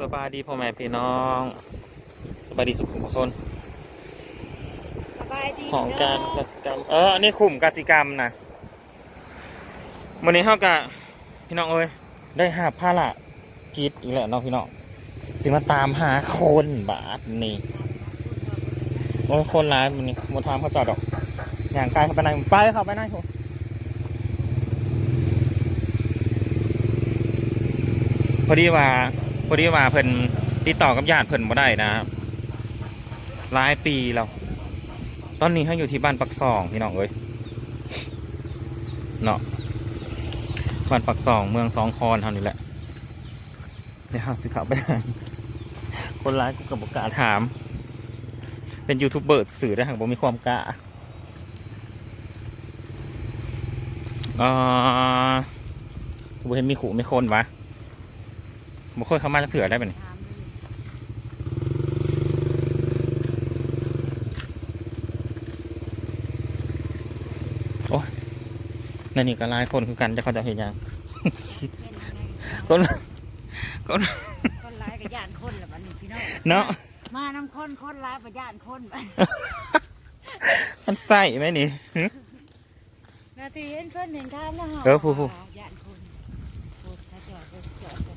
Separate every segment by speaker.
Speaker 1: สบายดีพ่อแม่พี่น้อง สบายดีสุขุมชน
Speaker 2: สบายดี
Speaker 1: ของการกสิกรรม เอออันนี้ขุมกสิกรรมนะวันนี้เท่ากับพี่น้องเอ้ยได้หาผ้าละกิดอีกแล้วเนาะพี่น้องสิมาตามหาคนบาทนี่โอ้ยคนร้ายมันนี่มาทามเขาจอดดอก อย่างกายเข้าไปในไปเข้าไปในผมพอดีว่าพ อดีว่าเพิ่นติดต่อกับญาติเพิ่นบ่ได้นะครับหลายปีแล้วตอนนี้เขาอยู่ที่บ้านปักซองพี่น้องเอ้ยเนาะบ้านปักซองเมืองสองคอนเท่านี้แหละเดี๋ยวหาสิขับไปทางคนร้ายกูกับบกาถาม เป็นยูทูบเบอร์สื่อได้หากบ่มีความกล้าอ่าบ่เห็นมีขู่ไม่คนวะ บ่ค่อยเข้ามาจะเถื่อได้ปะนี่
Speaker 2: ถามเลย
Speaker 1: นั่นนี่ก็หลายคนคือกันจะเขาจะเห็นยัง
Speaker 2: เป็นยังไง
Speaker 1: คนคน
Speaker 2: คนร้ายกับญาติคนละบัดนี้พี่น้อง
Speaker 1: เนาะ
Speaker 2: มานำคนคนร้ายกับญาติคนบัด
Speaker 1: มันใส่ไหมนี่
Speaker 2: นาทีเห็นเพิ่นเห็นทางแล้วฮะ
Speaker 1: เออผู้ผู้
Speaker 2: ญาติคนโอ้ถ้าจอดรถจอดกัน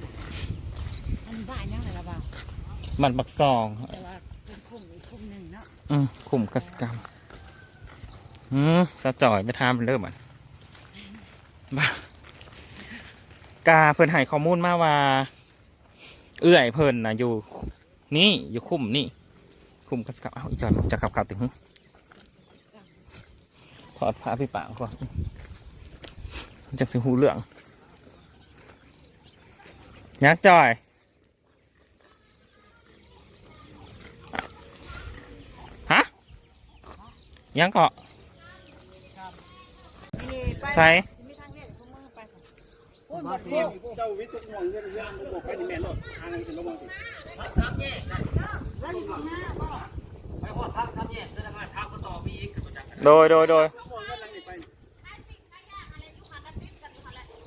Speaker 2: อัน บ้านยังไงล่ะบ่าว
Speaker 1: มันบักซอง
Speaker 2: แต่ว่าเป็นคุ้มอีกคุ้มหนึ่งเนาะ
Speaker 1: อืมขุมกสิกรรมอืมสะจ่อยไปทามเริ่มอะบ้ากาเพิ่นให้ข้อมูลมาว่า เอื้อยเพิ่นนะอยู่ นี่อยู่คุ้มนี่คุ้มกสิกรรมเอ้าอีจอยมันจะขับขับถึงหึถอดผ้าพี่ปากก่อนจากสิหูเหลืองยักษ์จอย ฮะ ยังเกาะ
Speaker 2: นี่ไป
Speaker 1: ใส่
Speaker 2: มีทางเลี่ยงพวกมึงไปค่ะพูดหมดพวก
Speaker 3: เจ้าวิทย์ทุกห่วงเรื่องเรื่องมันบอกไปในแม่รถทางนี้ถึงระวังสิ
Speaker 2: แล้วอยู่ข้างหน้าบ่
Speaker 1: โดยโดยโดย
Speaker 3: ห่วงเรื่องนี้ไป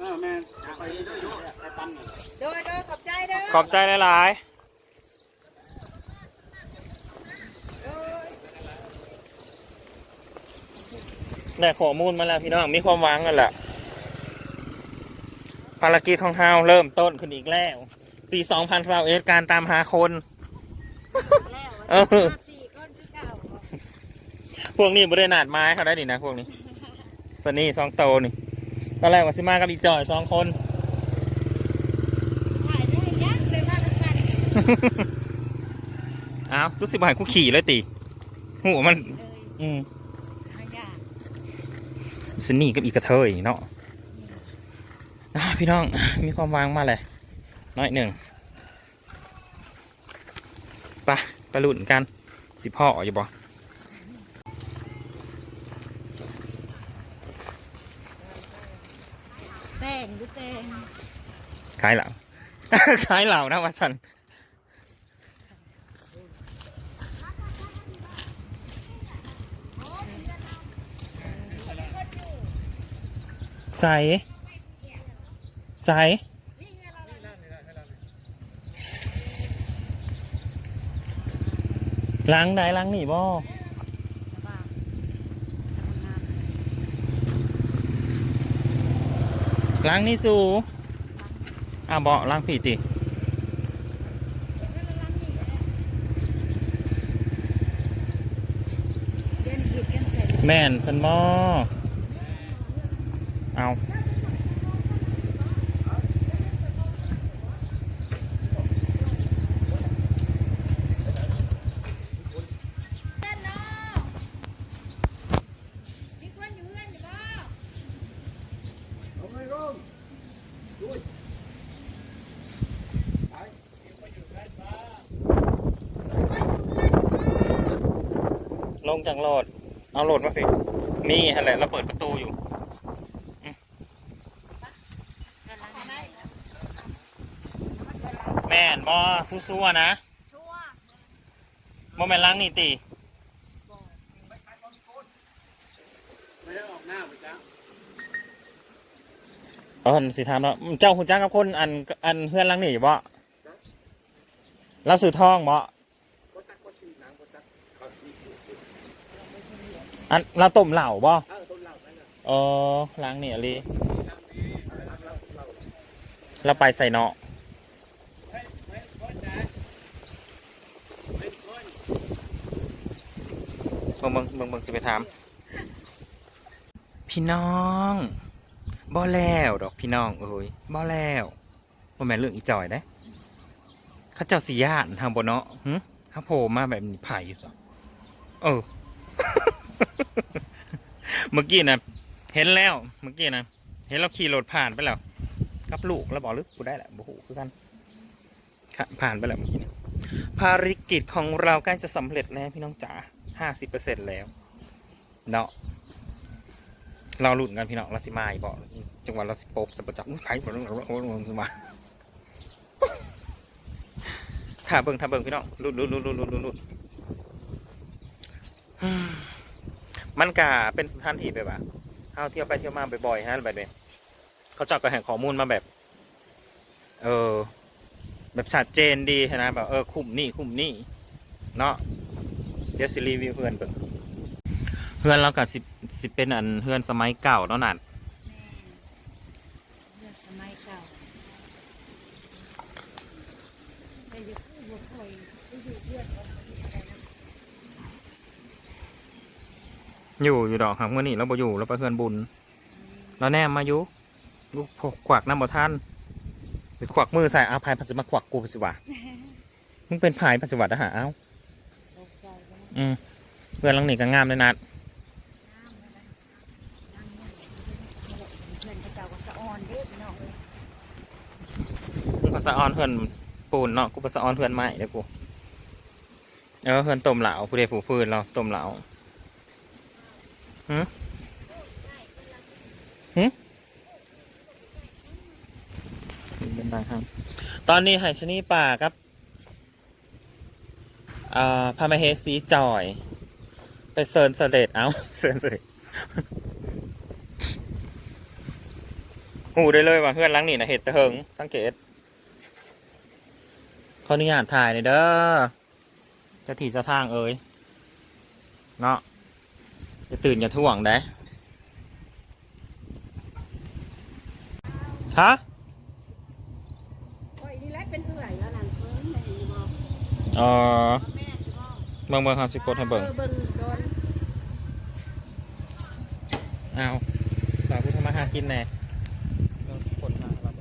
Speaker 3: อ่าแม่ไปด้วยด้วยแต่ตัน
Speaker 2: โดยโดยขอบใจเด้อ
Speaker 1: ขอบใจหลายๆ ได้ข้อมูลมาแล้วพี่น้องมีความหวังกันแหละภารกิจของเฮาเริ่มต้นขึ้นอีกแล้ว ปี2021การตามหาคน
Speaker 2: แล้ว
Speaker 1: เออ
Speaker 2: มาสี่คนคือเก่าบ่
Speaker 1: พวกนี้บริณาดไม้เขาได้ดินะพวกนี้สนี่สองโตนี่ตอนแรกว่าสิมากับอีจอยสองคน
Speaker 2: ถ่ายได้ยังเลยมาทั้งกัน
Speaker 1: อ้าวสุดสิบหายกูขี่เลยติหูมัน
Speaker 2: เลย
Speaker 1: อืม
Speaker 2: หายาก
Speaker 1: สนี่กับอีกระเทยเนาะอะพี่น้องมีความวางมาเลยน้อยหนึ่งไปไปลุ้นกันสิพ่ออยู่บ่
Speaker 2: แป้งหรือแป้ง
Speaker 1: ขายเหล่าขายเหล่านะวัสัน ใส่ใส่ล้างได้ล้างหนีบ่
Speaker 2: แต่
Speaker 1: ล้างนี่สูอะเบาล้างผีติแม่นสันบ่ เอาลงจากโหลด เอาโหลดมาสิมีอะไรเราเปิดประตูอยู่ แม่น บอสู้ๆนะ
Speaker 2: ชัวร์
Speaker 1: บ่แม่นล้างนี่ติ
Speaker 3: ไม่ได้ออกหน้าไปจ้า
Speaker 1: เออสิถามแล้วเจ้าหุ่นจ้างกับคนอันอันเพื่อนล้างนี่อยู่บ่เราสื่อทองเหมาะ
Speaker 3: ก็ตักก็ชิมน้ำก็ตักเขาชิม
Speaker 1: อันเราต้มเหล่าบ่
Speaker 3: เออต้นเหล้านั่นน่ะ
Speaker 1: เออล้างเนี่ยลี
Speaker 3: น้ำดีอะไรน้ำเหล้าเหล้า
Speaker 1: เราไปใส่เนาะ
Speaker 3: เฮ้ยเฮ้ยก้อนจ้าเฮ้ยก้อน
Speaker 1: เบิ่งเบิ่งเบิ่งเบิ่งสิไปถาม พี่น้องบ่แล้วดอกพี่น้องเอ้ยบ่แล้วบ่แม่นเรื่องอีจอยได้เขาเจ้าสิย่านทางบ่เนาะหึถ้าโผล่มาแบบนี้ไผอยู่ซะเออ เมื่อกี้นะเห็นแล้วเมื่อกี้นะเห็นเราขี่รถผ่านไปแล้วกับลูกแล้วบอกหรือกูได้แหละบ่ฮู้คือกันผ่านไปแล้วเมื่อกี้นะภารกิจของเราใกล้จะสำเร็จแล้วพี่น้องจ๋า ห้าสิบเปอร์เซ็นต์แล้ว เนาะเราหลุดกันพี่น้องราสิมาอีกบอกจังหวะเราสิปบสับปะจักไผ่บอกเราเราสมาถ้าเบิ่งถ้าเบิ่งพี่น้องหลุดหลุดหลุดหลุดหลุดหลุดมันกะเป็นสถานที่แบบว่าเอาเที่ยวไปเที่ยวมาบ่อยๆฮะแบบนี้เขาจับกระแห่งข้อมูลมาแบบ เออ แบบชัดเจนดีนะแบบเออคุ้มนี่คุ้มนี่ เนาะ เดี๋ยวสิรีวิวเพื่อนเบิ่งเพื่อนเรากับสิสิเป็นอันเพื่อนสมัยเก่าเนาะนั่น
Speaker 4: แม่เรื่องสมัยเก่าแต่อย่าพูดว่าคอยไปอยู่เพื่อนเขาอะไรนะ
Speaker 1: อยู่อยู่ดอกครับเมื่อนี้เราบ่อยู่เราไปเพื่อนบุญเราแนมมาอยู่ลูกพวกขวักน้ำบ่ท่านหรือขวักมือใส่เอาพายพัสมาขวักกูพัสวะมึงเป็นพายพัสวะทหารเอ้า
Speaker 4: ตกใจกันนะ
Speaker 1: อืมเพื่อนหลังนี่ก็งามเลยนัด
Speaker 4: น้ำเลยนะน้ำเนี่ยเพื่อนเขาเจ้าก็สะออนเด้พี่น้องเอ้ย
Speaker 1: มึงภาษาออนเพื่อนปูนเนาะกูภาษาออนเพื่อนใหม่เด้อกูเออเพื่อนต้มเหลาผู้ใดผู้พื้นเราต้มเหลาหืหืเป็นไรครับ ตอนนี้ไฮชนี่ป่าครับ อ่าพามาเฮสีจอย ไปเซิร์นเสด็จเอาเซิร์นเสด็จหูได้เลยว่าเพื่อนหล้างนี่นะเห็ดตะเหิงสังเกตขออนุญาตถ่ายหน่อยเด้อเจะถี่เจะทางเอ้ยเนาะจะตื่นอย่าท่วงได้ฮะ
Speaker 4: โอ้ยนี่แหละเป็นเอื่อยแล้วนั่น เพิ่นแม่อยู่บ่
Speaker 1: เอ๋อ
Speaker 4: แม่อยู่บ่
Speaker 1: เบิ่งเบิ่งครับสิกดให้เบิ่ง
Speaker 4: เบิ่งโดน
Speaker 1: อ้าวสาวกูทำมาหากินแน่กดมาครับ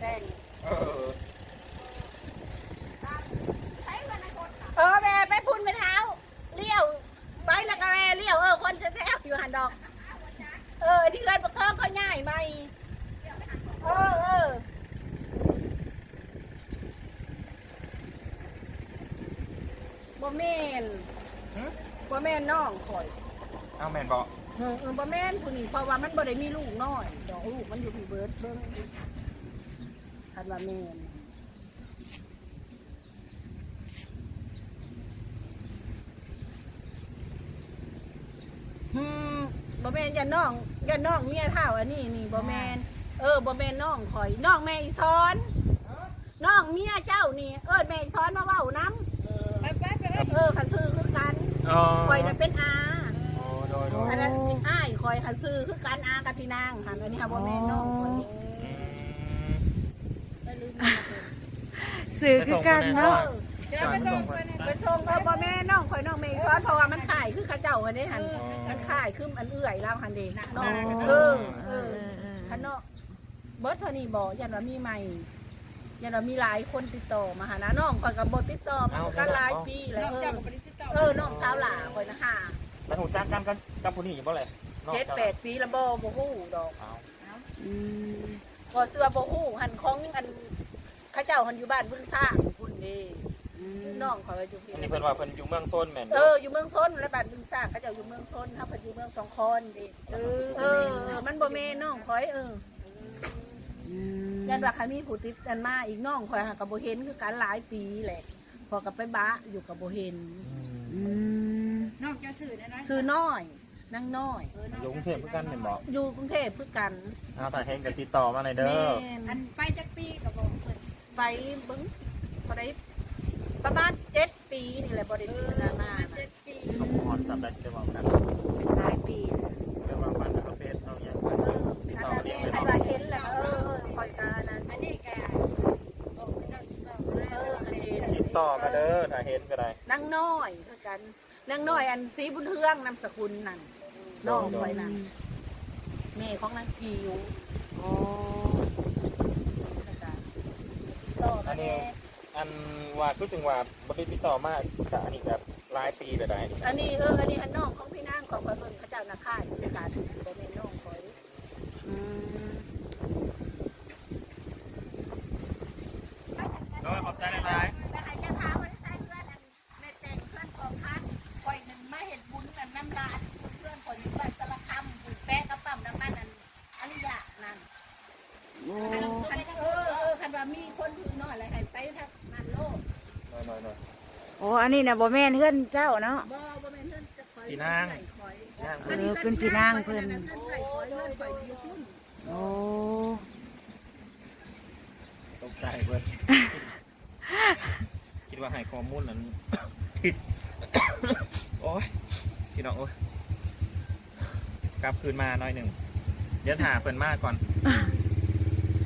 Speaker 4: แป้ง
Speaker 1: เออ
Speaker 4: เออแม่ไปพุ่นไปเท้าเลี้ยวไปแล้วก็แม่เลี้ยวเออคนจะแซวอยู่หันดอก เออที่เกินประเคิมเขาง่ายไหมเออเออบ่ แม่นบ่แม่นน้องข่อย
Speaker 1: เอาแมนบอก
Speaker 4: เออเออบ่แม่นผู้นี้เพราะว่ามันบ่ได้มีลูกน้อยดอกลูกมันอยู่ที่เบิร์ดเบิ่งคันว่าแม่นอืมบ่แม่นอย่าน้องอย่าน้องเมียเท่าอันนี้นี่บ่แม่นเออบ่แม่นน้องข่อยน้องแม่อีซ้อน น้องเมียเจ้านี่เอ้ยแม่อีซ้อนมาเว้านํไปไปไปเออคันซื้อคือกัน
Speaker 1: อ๋อ
Speaker 4: ข่อยน่ะเป็นอา
Speaker 1: โอ้โดยโดย
Speaker 4: อันนั้นอ้ายคอยคันซื้อคือการอากับพี่นางหันอันนี้ค่ะบ่แม่นน้องข่อย
Speaker 1: อืม
Speaker 4: ไปลืม
Speaker 5: สื่อคือกันเนาะ
Speaker 4: เดี๋ยวไปส่งไปส่งเออบ่แม่น้องข่อยน้องเมย์ซ้อนเพราะว่ามันขายคือเขาเจ้าอันนี้หันมันขายคืออันเอื่อยแล้วหันเด้น้องเออเออคันเนาะเบิร์ดเท่านี้บ่ยันว่ามีใหม่ ยันว่ามีหลายคนติดต่อมาหานะน้องข่อยก็บ่ติดต่อมากันหลายปีแล้วเออเออน้องสาวหล่าข่อยนะฮะ
Speaker 1: แล้วหูจักกันกับกับผู้นี้อยู่บ่เลยนอก
Speaker 4: เจ็ด
Speaker 1: จาก
Speaker 4: แปดปีแล้วบ่บ่ฮู้ดอก
Speaker 1: เอา
Speaker 4: ก็เสื้อโบหูหันของอันเข้าเจ้าหันอยู่บ้านเพิ่งสร้างคุณดีน้องเขาอยู่ที่
Speaker 1: อันนี้เพิ่นว่าเพิ่นอยู่เมืองโซนแม่น
Speaker 4: เอออยู่เมืองซนและบ้านเพิ่งสร้างเขาเจ้าอยู่เมืองซนเขาเพิ่นอยู่เมืองสองคอนดีเออเออ มันบ่แม่นน้องคอยเออ ยันว่าเขามีผู้ติดกันมาอีกน้องคอยหากับโบเห็นคือกันหลายปีแหละ พอกับไปบ้าอยู่กับโบเห็น
Speaker 5: อืม
Speaker 6: นอกจากสื่อนะนะ
Speaker 4: ซื้อน้อยนางน้อย
Speaker 1: อยู่กรุงเทพเพื่อกันเห็นบอก
Speaker 4: อยู่กรุงเทพเพื่อกัน
Speaker 1: เอาแต่เห็นกับติดต่อมาเลยเด้อ
Speaker 4: แม่น
Speaker 5: อันไปจักปีก็บอกเพิ่น
Speaker 4: ไปเบิ้งพอได้ประมาณเจ็ดปีนี่แหละบริษัทนามา
Speaker 5: เจ็ดปี
Speaker 1: สมพรจำได้ใช่ไหมกัน
Speaker 5: หลายปี
Speaker 1: เรื่ ติดต่อ
Speaker 5: มา
Speaker 1: เด้อถ้าเห็นก็ได้
Speaker 4: นางน้อยเพื่อกันนางน้อยอันสีบุญเฮืองนามสกุลนั่นน้องไว้นั่นแม่ของนางกิว
Speaker 5: โอ้
Speaker 4: ต่อ
Speaker 1: อั
Speaker 4: มาน
Speaker 1: นี้
Speaker 4: แน่
Speaker 1: อันว่าคือจึงว่าบริติดต่อมากับอันนี้แบบหลายปีแต่ใดนี่
Speaker 4: อันนี้เอออันนี้อันน้องของพี่นางของพระเบิ่งเขาเจ้านาค่ายคือการบ่แม่นน้องคอย
Speaker 5: อืม
Speaker 1: โดยขอบใจหลาย
Speaker 5: แต่ใครจะถามว่าใช่เพื่อนอันในแต่งเพื่อนของพัดคอยหนึ่งมาเห็นบุญแบบน้ำลายเพื่อนคนอยู่บ้านสารคามบุญแป้กระปั๊มน้ำมันอันอริยะนั่น
Speaker 4: คันคันเออเออคันว่ามีคนอยู่น้อยอะไรให้ไปทักมันโลก
Speaker 1: ๆหน่อยๆหน่อย
Speaker 5: โอ้อันนี้นะบ่แม่นเพื่อนเจ้าเนาะ
Speaker 4: บ่บ่แม่นเพิ่นจะคอย
Speaker 1: พี่นาง
Speaker 4: คอย
Speaker 1: ย่าง
Speaker 5: เออเป็นพี่นางเพิ่น
Speaker 4: เพิ่นให้คอยเงินคอยอยู่พุ่น
Speaker 5: โอ้
Speaker 1: ตกใจเบิดคิดว่าให้ข้อมูลนั้นผิดโอ้ยพี่น้องโอ้ยกลับคืนมาหน่อยหนึ่งเดี๋ยวถาเปินมากก่อน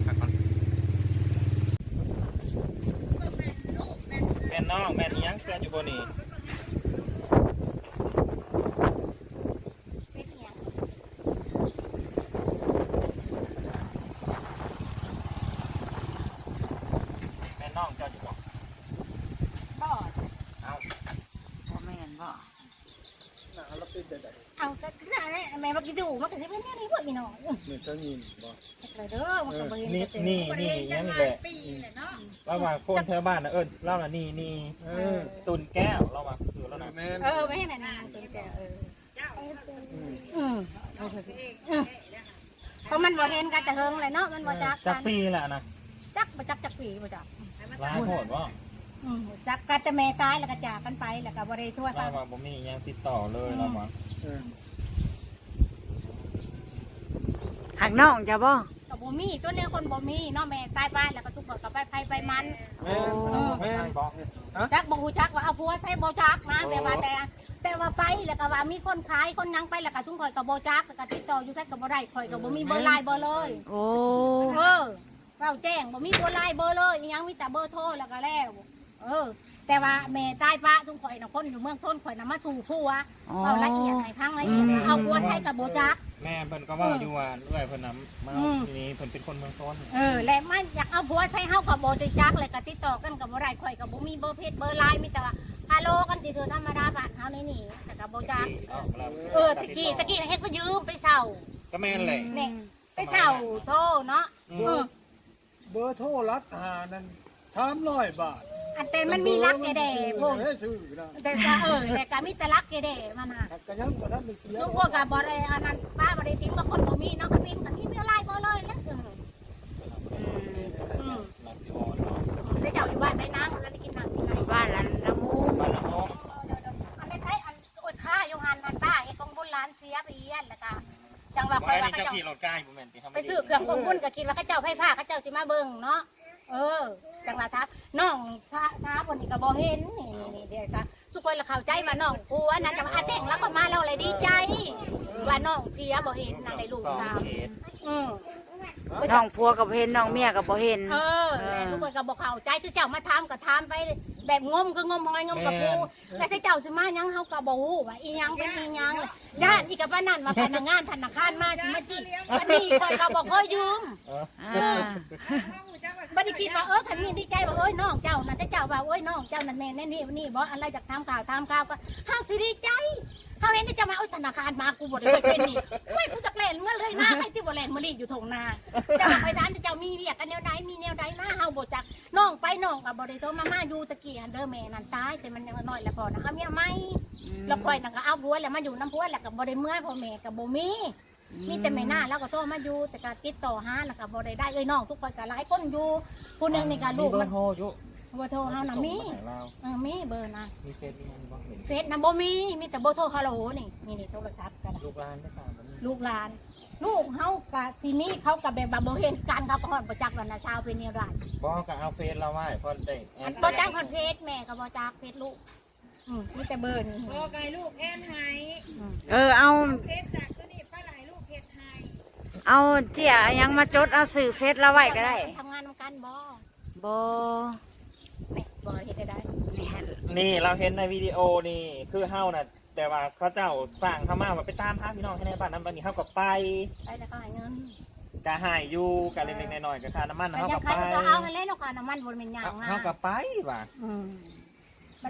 Speaker 1: พักก่อนแม่นน้ องแม่นอิหยังเพื่อนอยู่บนนี่แม่นน้องเจ้าอยู่บ่
Speaker 4: บ่
Speaker 1: เอา
Speaker 5: บ่แม่นบ่
Speaker 6: เอาก็ขนาดนี้แม่มากินดูมันก็สิเป็นแนวนี้พวกอีน้อง
Speaker 3: เหมือนเช้ายินบ่
Speaker 6: เลยเด้อมันก็บ่เห็น
Speaker 1: นี่
Speaker 6: จะเต็ม
Speaker 1: นี่นี่อิหยังนี่แหละ ว่าคนแถวบ้านนะเอิญเล่าน่ะนี่นี่ตุนแก้วเรามาซื้อแล้วนะ
Speaker 3: แม่น
Speaker 6: เออไม่ให้น่ะนางตัวแกเอออืมเอาเถอะอืมเพราะมันบ่เห็นกันแต่เฮิงเลยเนาะมันบ่จัก
Speaker 1: จั
Speaker 6: กัน
Speaker 1: ปีแหละนะ
Speaker 6: จักบ่จักจักปีบ่จัก
Speaker 1: ร้ายโหดว่
Speaker 6: อืมจักกันแต่แม่ตายแล้วก็จากกันไปแล้วก็บ่ได้ทั่ว
Speaker 1: เรา
Speaker 6: ฟ้า
Speaker 1: ว่าบ่มีหยังติดต่อเลยเราว่า
Speaker 3: เออ
Speaker 5: หักน้องจ้ะบ่
Speaker 6: ก็บ่มีตัวเนี้ยคนบ่มีเนาะแม่ตายไปแล้วก็ทุกคนก็ไปไปไปมัน
Speaker 3: แม่น
Speaker 1: เรา
Speaker 3: แม่น
Speaker 1: ไม่บอก
Speaker 6: จักบ่ฮู้จักว่าเอาผัวใช้บ่จักนะแต่ว่าแต่ แต่ว่าไปแล้วก็ว่ามีคนขายคนหยังไปแล้วก็ชุ่มข่อยก็บ่จักแล้วก็ติดต่ออยู่ไสก็บ่ได้ข่อยก็บ่มีเบอร์ไลน์เบอร์เลย
Speaker 5: โอ้
Speaker 6: เออเราแจ้งบ่มีเบอร์ไลน์เบอร์เลยอิหยังมีแต่เบอร์โทรแล้วก็แล้วเออ แต่ว่าแม่ตายป้าชุ่มข่อยน่ะคนอยู่เมืองชนข่อยน่ะมาสู่ผัว
Speaker 5: อ๋อ
Speaker 6: เอาละเอียดให้พังละเอียดเอาผัวใช้กับบ่จัก
Speaker 1: แม่เพิ่นก็ว่าอยู่ว่าเรื่อยเพิ่นนํมา
Speaker 6: อืม
Speaker 1: ทีนี้เพิ่นเป็นคนเมืองโซน
Speaker 6: เออและมันอยากเอาผัวใช้เฮากับบ่ได้จักเลยก็ติดต่อกันกับบ่ได้ข่อยก็บ่มีเบอร์เพจเบอร์ไลน์มีแต่ว่าฮัลโหลกันติเธอธรรมดาบ้านเฮานี่นี่แต่ก็บ่จักเออตะกี้ตะกี้เฮ็ดมายืมไปเช่า
Speaker 1: ก็แม่นแหละ
Speaker 6: เนี่ยไปเช่าโทรเนาะ
Speaker 1: อื
Speaker 6: เอ
Speaker 1: ม
Speaker 6: อ
Speaker 3: เบอร์โทรรัดหานั่น300บาท
Speaker 6: อันเต็มมันมีรักแกแด่พวก
Speaker 3: เฮ้ยซื้อนะ
Speaker 6: แต่ก็เออแต่ก็มีแต่รักแกแด่มันน่ะ
Speaker 3: ก็ยังบ่ทันได้เสีย
Speaker 6: ลูกพวกก็บ่ได้อันนั้นป้าบ่ได้ทิ้งว่าคนบ่มีเนาะคันมีคันมีไม่ไล่บ่เลยแล้วเอออืม
Speaker 1: หลังสิออนเนาะ
Speaker 6: ไปเจ้าอยู่บ้านได้นางแล้วได้กินน้ำกินไหน
Speaker 5: บ้านละละมู
Speaker 1: บ้านละห้อง
Speaker 6: อันนี้ใช้อันโอ้ยค่าอยู่หันอันป้าไอ้ของบุญร้านเสียไปเอียนแล้วก็จังว่า
Speaker 1: ไว้
Speaker 6: ไป
Speaker 1: นี่
Speaker 6: ว่าเขา
Speaker 1: เจ้า
Speaker 6: เจ้า
Speaker 1: ขี่รถใกล้บ่แม่นติ
Speaker 6: ไปซื้อเครื่องของบุญก็คิดว่าเขาเจ้าไผ่ผ้าเขาเจ้าสิมาเบิ่งเนาะ เออ จังหวะทับน้องท้าท้าคนนี้ก็บ่เห็นนี่นี่นี่เดี๋ยวก็ทุกคนละเข้าใจว่าน้องกลัวนะจังหวะอาเต่งแล้วก็มาแล้วเลยดีใจว่าน้องเสียบ่เห็นนะได้ลูก
Speaker 1: สอง
Speaker 6: สาว
Speaker 1: เคส
Speaker 6: อืม
Speaker 5: น้องผัวก็บ่เห็นน้องเมียก็บ่เห็น
Speaker 6: เออแล้วทุกคนก็บ่เข้าใจทุกเจ้ามาถามก็ถามไปแบบงมก็งมหอยงมกับปูแต่ถ้าเจ้าสิมาหยังเฮาก็บ่ฮู้ว่าอีหยังเป็นอีหยังเลยญาติอีกกับว่านั่นว่าพนักงานธนาคารมาสิมาจิวันนี้ข่อยก็บ่เคยยืม
Speaker 5: อ่า
Speaker 6: บัดนี้คิดว่าเออคันนี้ดีใจว่าเอ้ยน้องเจ้านั่นแต่เจ้าว่าเอ้ยน้องเจ้านั่นแม่นแน่นี่นี่บ่อะไรจากทำข่าวทำข่าวก็เฮาสิดีใจเฮาเห็นแต่เจ้ามาเอ้ยธนาคารมากูบ่ได้เคยเป็นนี่เว้ยกูจักแล่นเมื่อเลยนะให้ที่บ่แล่นมาลีอยู่ทงนาเจ้าว่าไปร้านเจ้ามีเรียกกันแนวใดมีแนวใดมาเฮาบ่จักน้องไปน้องก็บ่ได้โทรมามาอยู่ตะกี้หันเด้อแม่นั่นตายแต่มันยังน้อยแล้วพอนะคะเมียใหม่แล้วค่อยนั่นก็เอาผัวแล้วมาอยู่น้ำผัวแล้วก็บ่ได้เมื่อยพ่อแม่ก็บ่มี มีแต่แม่หน้าแล้วก็โทรมาอยู่แต่ก็ติดต่อหาแล้วก็บ่ได้ได้เอ้ยน้องทุกคนก็หลายคนอยู่ผู้หนึงนี่ก็ลูก
Speaker 1: มีเบ
Speaker 6: มั
Speaker 1: อนร์โทรอยู่
Speaker 6: เบอร์โทรเฮาน่ะมี
Speaker 1: ส่งาให้เรา
Speaker 6: เออมีเบอร์นะ
Speaker 1: มีเฟซมีอันบ่เห็น
Speaker 6: เฟซนะบ่มีมีแต่เบอร์โทรฮัลโหลนี่นี่นี่โทรศัพท์กัน
Speaker 1: ลูกหลานได้สามวันนี้
Speaker 6: ลูกหลาน ลูกเฮากะสิมีเขากับแบบว่าบ่เห็นกันเขาก็ฮอดบ่จักวันน่ะเช้าเป็นนี่ร้าน
Speaker 1: บ่ก็เอาเฟซเราไว้เพราะได้แอด
Speaker 6: บ่จักฮอดเฟซแม่ก็บ่จักเฟซลูกอืมมีแต่เบอร์นี่
Speaker 4: โอ้ไก่ลูกแอนไฮ
Speaker 2: เออเอา
Speaker 4: เพชรจากตัวนี้ป้าไหลลูกเพชรไฮ
Speaker 2: เอาเจียยังมาจดเอาสื่อเฟซเราไว้ก็ได้
Speaker 6: ทำงานนำกันบ่
Speaker 2: บ่
Speaker 6: นี่บ่เฮ็ดได้ได้
Speaker 2: นี่ฮะ
Speaker 1: นี่เราเห็นในวิดีโอนี่คือเฮาน่ะ แต่ว่าเขาเจ้าสั่งเข้ามาว่าไปตามหาพี่น้องให้ในบ้านนั้นบ้านนี้เฮาก็ไป
Speaker 6: ไปแล้วก็ให้เงิน
Speaker 1: กะหายอยู่กะเล็กๆน้อยๆกะค่าน้ำมัน
Speaker 6: แต่
Speaker 1: เฮา
Speaker 6: ยั
Speaker 1: ก็
Speaker 6: งใคร
Speaker 1: ไป
Speaker 6: ก็เอาให้เล่นเอาค่ะน้ำมันบ่แม่นหยัง
Speaker 1: เอา
Speaker 6: นะ
Speaker 1: เฮาก็ไปว่ะ
Speaker 6: อืม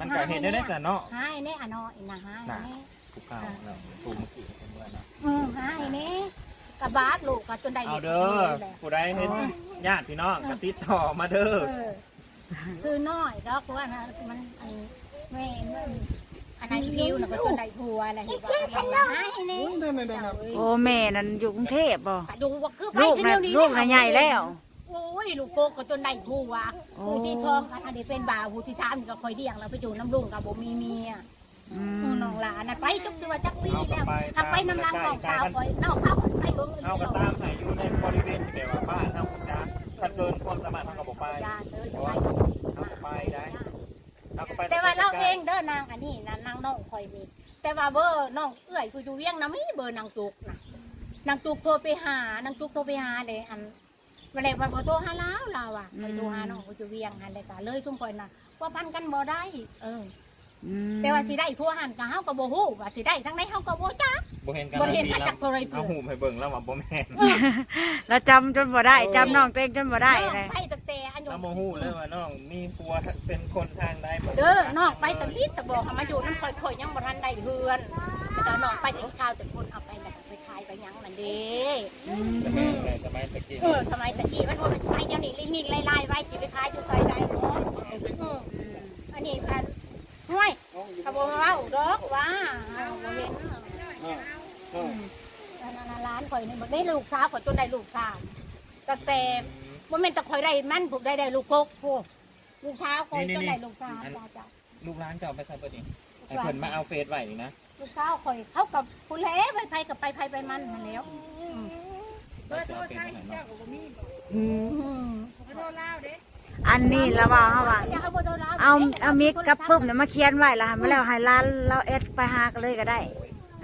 Speaker 1: มันก็เห็นได้ได้ซะเนาะ
Speaker 6: หายแน่อะเนาะอีน่ะหายแน่
Speaker 1: ถูกเข้าแล้วถูกเมื่อกี้เป็นเมื่อนะ
Speaker 6: อืมหายแน่ กะบาดลูกก็จนได้
Speaker 1: เอาเด้อผู้ใดเห็นญาติพี่น้องก็ติดต่อมาเด้อ
Speaker 6: เออซื้อน้อยดอกว่านะมันอันแม่มันอันนั้นผิวน่ะก็จนได้ผัวอะไรเห็นบ่หายแน่
Speaker 2: โอ้แม่นั่นอยู่กรุงเทพบ่
Speaker 6: ดูว่าคือไป
Speaker 2: ลูก
Speaker 6: คือ
Speaker 2: น่ะ
Speaker 6: เดี๋ยวนี้
Speaker 2: ลูกน่ะใหญ่แล้ว
Speaker 6: โอ้ยลูกโกก็จนได้ผัว
Speaker 2: โอ้
Speaker 6: ผู้ที่ท้องอันนี้เป็นบ่าวผู้ที่สามนี่ก็คอยเลี้ยงแล้วไปอยู่น้ำลุงกับบ่มีเมีย
Speaker 2: อื
Speaker 6: อืม
Speaker 2: ม
Speaker 6: น้องหลานน่ะไปจักตัวจักปีแล้วทำไปน้ำลังน้องสาวคอยน้องเขาไปเบิ่ง
Speaker 1: เฮาก็ตามให้อยู่ในบริเวณที่แบบว่าบ้านเฮาคุณจ้าถ้าเกินความสามารถเฮาก็บ่ไป
Speaker 6: ยาเด้อจะไป
Speaker 1: เฮาก็ไปได้เฮาก็ไป
Speaker 6: แต่ว่าเราเองเด้อนางอันนี้นะนางน้องคอยนี่แต่ว่าเบอร์น้องเอื้อยผู้อยู่เวียงนะมีเบอร์นางจุกนะนางจุกโทรไปหานางจุกโทรไปหาเลยอันวันแรกวันพอโทรหาแล้วเราอะไปโทรหาน้องผู้อยู่เวียงอันเลยก็เลยทุ่มคอยนะว่าพันกันบ่ได้ เออ
Speaker 2: อืม
Speaker 6: แต่ว่าสิได้ผัวหันกับเฮาก็บ่ฮู้ว่าสิได้ทั้งใดเฮาก็บ่จัก
Speaker 1: บ่เห็นกัน
Speaker 6: บ่เห็น
Speaker 1: ดี
Speaker 6: มา
Speaker 1: แล้
Speaker 6: จากโทรศัพ
Speaker 1: เอา
Speaker 6: ท์
Speaker 1: หูให้เบิ่งแล้วว่าบ่แม่น
Speaker 2: แล้วจำจนบ่ได้จำน้องตัวเองจนบ่ได้เลย
Speaker 6: ไปตั้งแต่อายุ
Speaker 1: แล้วบ่ฮู้เลยว่าน้องมีผัวเป็นคนทางใดบ่
Speaker 6: เด้อน้องไปแตะลิดตะบอกให้มาอยู่น้ำข่อยๆยังบ่ทันได้เฮือนแต่น้องไปถึงข้าวแต่คนเอาไปแล้วก็ไปขายไปหยังนั่นเด้
Speaker 1: สมัยแต่สมัยตะกี้
Speaker 6: เออสมัยตะกี้มันว่ามันสมัยเดี๋ยวนี้ลิมิกไล่ๆไว้สิไปขายอยู่ไสได้เนาะเอออันนี้พัน ห้วยกระบอกมาเว้าดอกว่าเอาบ่เห็นอันนั้นร้านข่อยนี่บ่ได้ลูกสาวข่อยจนได้ลูกสาวตั้งแต่บ่แม่นแต่ข่อยได้มันผูกได้ได้ลูกกกพวกลูกสาวข่อยจนได้ลูกสาวจ้าจ้า
Speaker 1: ลูกร้านเจ้าไปใส่เบิดนี่ให้เพิ่นมาเอาเฟซไว้นี่นะ
Speaker 6: ลูกสาวข่อยเข้ากับผู้เล่ไปไปกับไปไปไปมันนั่นแล้ว
Speaker 4: เบอร์โทรใช้เจ้าก็บ่มีบ่
Speaker 2: อืม
Speaker 6: อืม
Speaker 4: เบอร์โทรลาวเด้
Speaker 2: อันนี้ละว่าเฮาว่า
Speaker 6: อย่าเอาเบอร์โทรเรา
Speaker 2: เอาเอามิกกับปึ๊บเนี่ยมาเขียนไว้แล้วให้มาแล้วให้ร้านเราเอ็ดไปหากันเลยก็ได้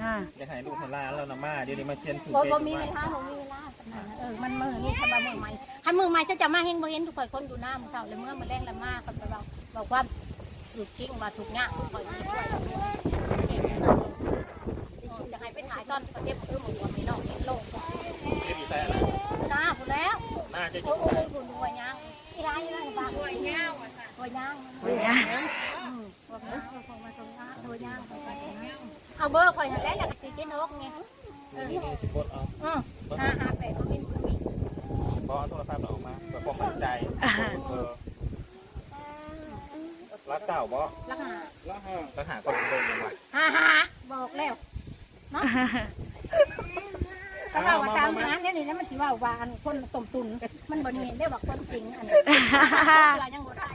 Speaker 2: อ่า
Speaker 1: จะให้ลูกให้หลานแล้วนะมาเดี๋ยวนี้มาเขียนสื่อ
Speaker 6: บ่
Speaker 1: เฟซ
Speaker 6: บ่
Speaker 1: ไว้
Speaker 6: มีเวลาบ่มีเวลาขนาดนั้นเออมันมือนี่ทำมามือใหม่ถ้ามือใหม่จะจะมาเฮงบ่เห็นทุกข่อยคนดูหน้ามือเช้าเลยเมื่อมาแรงละมากกันไปบอกบอกว่าถูกจริงว่าถูกยากข่อยสิช่วยจะให้ไปถ่ายตอนประเทศเออหมู่ว่าไม่นอกเห็นโลก
Speaker 1: เฟซอีแซ่นะ
Speaker 6: หน้าพุ่นแล้ว
Speaker 1: น่าจะอ
Speaker 6: โอ้
Speaker 1: ยู่
Speaker 6: โห
Speaker 1: ไหน
Speaker 6: พุ่นรวยยัง อีไรอีไรบ้าง
Speaker 4: รวยยาวอะสั่น
Speaker 6: รวยยัง
Speaker 2: โอ้ยอะ
Speaker 6: อืมบอกนะบอกมางนั้นรวยยังเอาเบอร์ข่อยนั่นแหละแล้วก็สิกินนกไง
Speaker 1: นี่นี่สิกดเอา
Speaker 6: อืมห้าห้าแปดก็มีมี
Speaker 1: เพราะเอาโทรศัพท์เราออกมาเพื่อความมั่นใจเออรักเก่าบ่
Speaker 6: ลักหา
Speaker 1: รักหาคนเดิมยังไง
Speaker 6: ฮ่าฮ่าบอกแล้วเนาะ ก็ว่าว่าตามหาเนี่ยนี่แล้วมันสิว่าว่าอันคนต้มตุนมันบ่เห็นได้ว่าคนจริงอันนี้เสือยังบ่ได้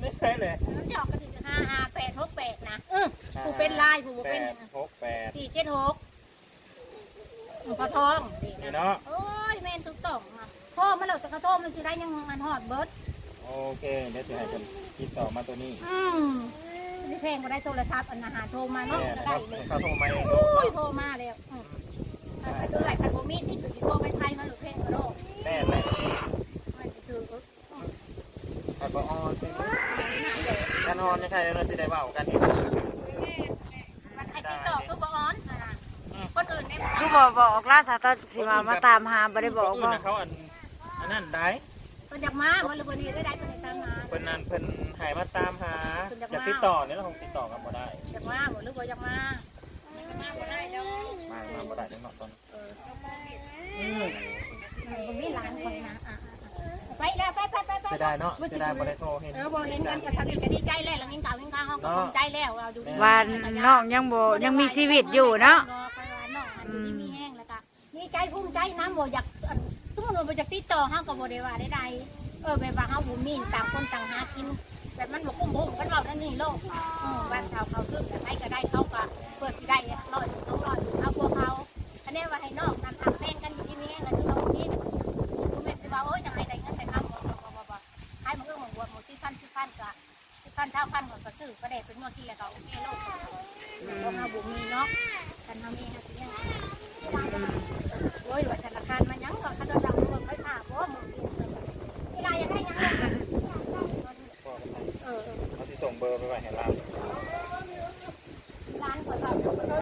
Speaker 1: ไม่ใช่เลย
Speaker 6: มันหยอกกันสิห้าห้าแปดหกแปดนะเออผู้เป็นลายผู้บ่
Speaker 1: แป
Speaker 6: เป็น
Speaker 1: ดหกแปด
Speaker 6: สี่เจ็ดหกพอทองนี่
Speaker 1: นี่
Speaker 6: นะ
Speaker 1: เนาะ
Speaker 6: โอ้ยแม่นถูกต้องอะพ่อมาแล้วจะกระโทษมันสิได้ยังอันฮอดเบิด
Speaker 1: โอเคเดี๋ยวสิให้คนติดต่อมาตัวนี้
Speaker 6: อืมสิเพลงบ่ได้โทรศัพท์อันอาหารโทรมาเนาะ
Speaker 1: แม่
Speaker 6: ก็
Speaker 1: นะค
Speaker 6: ได้
Speaker 1: รับ
Speaker 6: เลย
Speaker 1: เขาโทรมาเอง
Speaker 6: โอ้ยโทรมาแล้ว อืมถ้าเกิดคันบ่มีที่สุดสิโทรไปไทยมาหรือเพลงกระโดด
Speaker 1: แม่แม่
Speaker 6: มันสิถือเอิ้น
Speaker 1: ไอ้บออนการออนนี่ใครเราสิได้เบากันที่
Speaker 6: มันใครติดต่อคือบ่ออนนะคนอื่นเนี่ย
Speaker 2: คือบ่บอกล่าสาตอนสิมามาตามหาบ่ได้บอกบ่
Speaker 1: เขาอันอันนั้นได้
Speaker 6: เพิ่นอยากมาบ่หรือบ่นี่ได้ได้เพิ่นให้ตามมา
Speaker 1: เพิ่นนั่นเพิ่นหายมาตามหาจะติดต่อเนี่ยเราคงติดต่อกันบ่ได้
Speaker 6: อยากมาบ่หรือบ่อยากมา
Speaker 4: มาบ่ได้ดอก
Speaker 1: มามาบ่ได้แน่นอนตอน
Speaker 6: มันบ่มีหลานคนนะอะๆไปแล้วไปไปไปไป
Speaker 1: เสียดายเนาะเสียดายบ่ได้โทรเห็น
Speaker 6: เออบ่เห็นกันก็ทำกันดีใจแล้วหลังกินข้าวกินข้าวเฮาก็ภูมิใจแล้วเอาดูดี
Speaker 2: วันน้องยังบ่ยังมีชีวิตอยู่เนาะ
Speaker 6: อืมมีแห้งแล้วก็นี่ใจภูมิใจนะบ่อยากอันสมมุติว่าบ่อยากติดต่อเฮาก็บ่ได้ว่าใดๆเออแบบว่าเฮาบ่มีต่างคนต่างหากินแบบมันบ่คุ้มบุ้งกันเว้านั่นนี่โลกอือบ้านชาวเขาซึ่งแต่ไปก็ได้เขาก็เปิดสิได้ร้อยสองร้อยเอาพวกเขาอันนี้ว่าให้นอกนำทางแป้งกันาโอ้ยยังห้ได้เงินได้คำบ่บ่บ่บ่ให้มือมือบัวหมูที่ฟันที่ฟันก็ที่ฟันเช้าฟันก็ก็ซื้อก็ได้เป็นเมื่อกี้แล้วก็โอเคโลกบ่เมาบ่มีเนาะฉันเฮามีเฮะทีนี้ยงโอ้ยว่าธนาคารมายังเราคันเราดำรวมไปค่าบ่หมูที่เวลาอยากได้ยังเออ
Speaker 1: เขาสิส่งเบอร์ไปไว้ให้เราร้านก๋วย